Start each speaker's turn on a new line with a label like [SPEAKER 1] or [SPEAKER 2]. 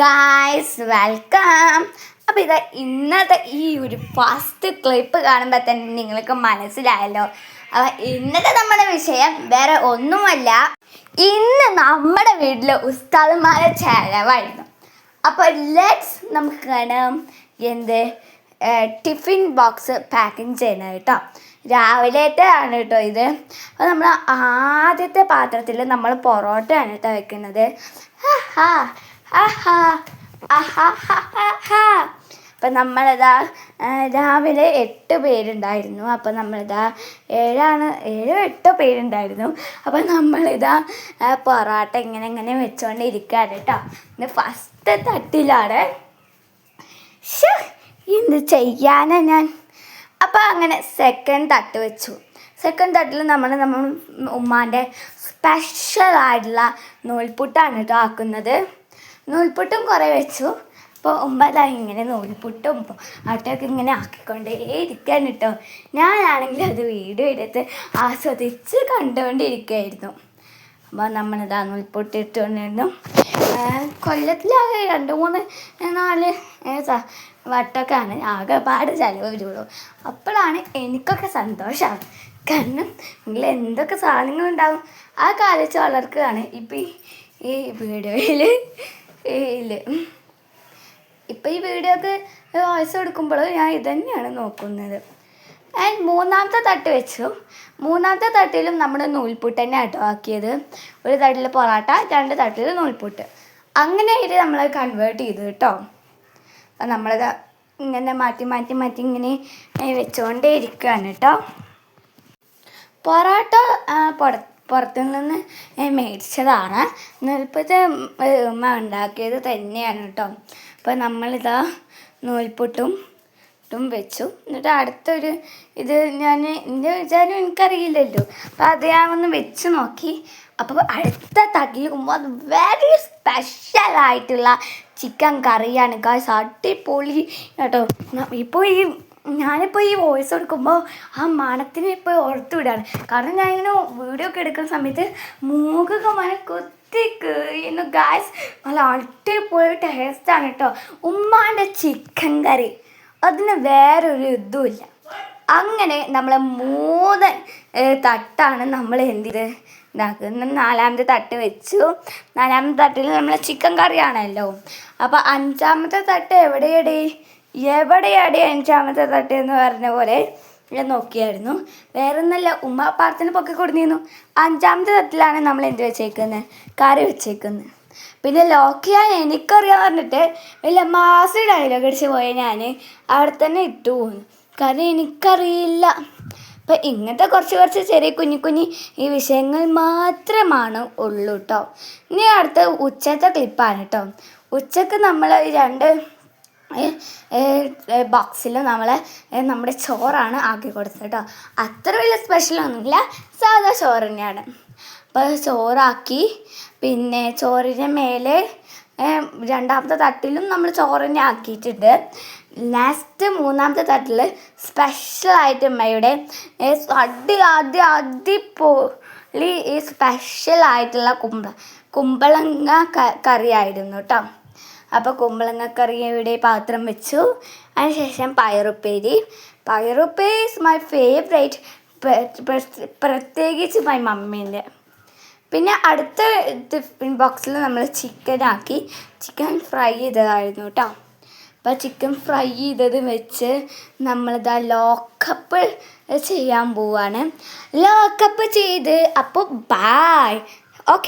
[SPEAKER 1] Guys welcome അപ്പോൾ ഇത് ഇന്നത്തെ ഈ ഒരു ഫസ്റ്റ് ക്ലിപ്പ് കാണുമ്പോൾ തന്നെ നിങ്ങൾക്ക് മനസ്സിലായല്ലോ. അപ്പോൾ ഇന്നത്തെ നമ്മുടെ വിഷയം വേറെ ഒന്നുമല്ല. ഇന്ന് നമ്മുടെ വീട്ടിൽ ഉസ്താദുമാരെ ചെലവായിരുന്നു. അപ്പോൾ ലെറ്റ്സ് നമുക്ക് കാണാം എന്ത് ടിഫിൻ ബോക്സ് പാക്കിങ് ചെയ്യുന്നത് കേട്ടോ. രാവിലത്തെ ആണ് കേട്ടോ ഇത്. അപ്പോൾ നമ്മൾ ആദ്യത്തെ പാത്രത്തിൽ നമ്മൾ പൊറോട്ടയാണ് കേട്ടോ വെക്കുന്നത്. ഹാ അപ്പം നമ്മളിതാ രാവിലെ എട്ട് പേരുണ്ടായിരുന്നു. അപ്പം നമ്മളിതാ ഏഴാണ് ഏഴോ എട്ടോ പേരുണ്ടായിരുന്നു. അപ്പം നമ്മളിതാ പൊറാട്ട ഇങ്ങനെ ഇങ്ങനെ വെച്ചുകൊണ്ട് ഇരിക്കുകയാണ് കേട്ടോ ഇന്ന് ഫസ്റ്റ് തട്ടിലാണ്. എന്ത് ചെയ്യാനാ ഞാൻ? അപ്പോൾ അങ്ങനെ സെക്കൻഡ് തട്ട് വെച്ചു. സെക്കൻഡ് തട്ടിൽ നമ്മൾ നമ്മൾ ഉമ്മാന്റെ സ്പെഷ്യലായിട്ടുള്ള നൂൽപുട്ടാണ് കേട്ടോ ആക്കുന്നത്. നൂൽപുട്ടും കുറേ വെച്ചു. അപ്പോൾ ഒമ്പതായി ഇങ്ങനെ നൂൽപുട്ടും ആട്ടൊക്കെ ഇങ്ങനെ ആക്കിക്കൊണ്ടേ ഇരിക്കാൻ കേട്ടോ ഞാനാണെങ്കിൽ അത് വീഡിയോ എടുത്ത് ആസ്വദിച്ച് കണ്ടുകൊണ്ടിരിക്കുകയായിരുന്നു അപ്പോൾ നമ്മളിതാ നൂൽപൊട്ടിട്ടുകൊണ്ടിരുന്നു കൊല്ലത്തിലാകെ രണ്ട് മൂന്ന് നാല് വട്ടമൊക്കെയാണ്. ആകെപ്പാട് ചിലവ് വരുള്ളൂ. അപ്പോഴാണ് എനിക്കൊക്കെ സന്തോഷമാണ് കാരണം നിങ്ങൾ എന്തൊക്കെ സാധനങ്ങളുണ്ടാവും? ആ കാലിച്ച് വളർക്കുകയാണ് ഇപ്പം ഈ വീഡിയോയിൽ ഇല്ല. ഇപ്പം ഈ വീഡിയോക്ക് വോയിസ് കൊടുക്കുമ്പോൾ ഞാൻ ഇതന്നെയാണ് നോക്കുന്നത്. ആൻഡ് മൂന്നാമത്തെ തട്ട് വെച്ചു. മൂന്നാമത്തെ തട്ടിലും നമ്മൾ നൂൽപുട്ട് തന്നെ കേട്ടോ ആക്കിയത്. ഒരു തട്ടിൽ പൊറാട്ട രണ്ട് തട്ടിൽ നൂൽപുട്ട്. അങ്ങനെ ആയിട്ട് നമ്മൾ കൺവേർട്ട് ചെയ്തു കേട്ടോ. അപ്പം നമ്മളത് ഇങ്ങനെ മാറ്റി മാറ്റി മാറ്റി ഇങ്ങനെ വെച്ചുകൊണ്ടേ ഇരിക്കുകയാണ് കേട്ടോ. പൊറാട്ട പുറ പുറത്തു നിന്ന് മേടിച്ചതാണ്. നൂൽപ്പുട്ട് ഉമ്മ ഉണ്ടാക്കിയത് തന്നെയാണ് കേട്ടോ. അപ്പോൾ നമ്മളിതാ നൂൽപ്പുട്ടും ും വെച്ചു. എന്നിട്ട് അടുത്തൊരു ഇത് ഞാൻ എന്റെ വിചാരം എനിക്കറിയില്ലല്ലോ. അപ്പോൾ അത് ഞാൻ ഒന്ന് വെച്ച് നോക്കി. അപ്പോൾ അടുത്ത തട്ടിലുമ്പോൾ അത് വെരി സ്പെഷ്യലായിട്ടുള്ള ചിക്കൻ കറിയാണ്. കാശ് അടിപൊളി കേട്ടോ. ഇപ്പോൾ ഈ ഞാനിപ്പോൾ ഈ വോയിസ് കൊടുക്കുമ്പോൾ ആ മണത്തിന് ഇപ്പോൾ ഓർത്ത് വിടാണ് കാരണം ഞാനിങ്ങനെ വീഡിയോ ഒക്കെ എടുക്കുന്ന സമയത്ത് മൂക്കൊക്കെ മന കുത്തി കീഴുന്നു ഗാസ് നല്ല അടിപൊളി ടേസ്റ്റാണ് കേട്ടോ. ഉമ്മാന്റെ ചിക്കൻ കറി അതിന് വേറൊരു ഇതുമില്ല അങ്ങനെ നമ്മളെ മൂന്ന് തട്ടാണ് നമ്മൾ എന്തിത് ഇതാക്കുന്നത് നാലാമത്തെ തട്ട് വെച്ചു. നാലാമത്തെ തട്ടിൽ നമ്മളെ ചിക്കൻ കറിയാണല്ലോ അപ്പോൾ അഞ്ചാമത്തെ തട്ട് എവിടെയടി? എവിടെയാടി അഞ്ചാമത്തെ തട്ട് എന്ന് പറഞ്ഞ പോലെ ഞാൻ നോക്കിയായിരുന്നു. വേറെ ഒന്നല്ല ഉമ്മ പാർത്തിന് പൊക്കി കൊടുത്തിരുന്നു. അഞ്ചാമത്തെ തട്ടിലാണ് നമ്മൾ എന്ത് വെച്ചേക്കുന്നത് കറി വെച്ചേക്കുന്നത് പിന്നെ ലോക്ക് എനിക്കറിയാന്ന് പറഞ്ഞിട്ട് വലിയ മാസ് ഡയലോഗ് അടിച്ച് പോയ ഞാൻ. അവിടെ തന്നെ ഇട്ടു. പോകുന്നു കാരണം എനിക്കറിയില്ല. അപ്പം ഇങ്ങനത്തെ കുറച്ച് കുറച്ച് ചെറിയ കുഞ്ഞു കുഞ്ഞി ഈ വിഷയങ്ങൾ മാത്രമാണ് ഉള്ളൂ കേട്ടോ ഇനി അടുത്ത ഉച്ചത്തെ ക്ലിപ്പാണ് കേട്ടോ ഉച്ചയ്ക്ക് നമ്മൾ രണ്ട് ബോക്സിൽ നമ്മൾ നമ്മുടെ ചോറാണ് ആക്കി കൊടുത്തത് കേട്ടോ. അത്ര വലിയ സ്പെഷ്യലൊന്നുമില്ല സാധാ ചോറ് തന്നെയാണ്. അപ്പോൾ ചോറാക്കി പിന്നെ ചോറിന്റെ മേലെ രണ്ടാമത്തെ തട്ടിലും നമ്മൾ ചോറ് തന്നെ ആക്കിയിട്ടുണ്ട്. ലാസ്റ്റ് മൂന്നാമത്തെ തട്ടിൽ സ്പെഷ്യലായിട്ട് ഉമ്മയുടെ അടി അടി അടിപൊളി സ്പെഷ്യലായിട്ടുള്ള കുമ്പ കുമ്പളങ്ങ കറിയായിരുന്നു കേട്ടോ. അപ്പോൾ കുമ്പളങ്ങ കറിയുടെ പാത്രം വെച്ചു. അതിനുശേഷം പയറുപ്പേരി. പയറുപ്പേരി ഇസ് മൈ ഫേവറേറ്റ് പ്രത്യേകിച്ച് മൈ മമ്മീന്റെ പിന്നെ അടുത്ത ടിഫിൻ ബോക്സിൽ നമ്മൾ ചിക്കൻ ആക്കി. ചിക്കൻ ഫ്രൈ ചെയ്തതായിരുന്നു കേട്ടോ അപ്പോൾ ചിക്കൻ ഫ്രൈ ചെയ്തത് വെച്ച് നമ്മളിതാ ലോക്കപ്പ് ചെയ്യാൻ പോവാണ്. ലോക്കപ്പ് ചെയ്ത് അപ്പോൾ ബായ് ഓക്കെ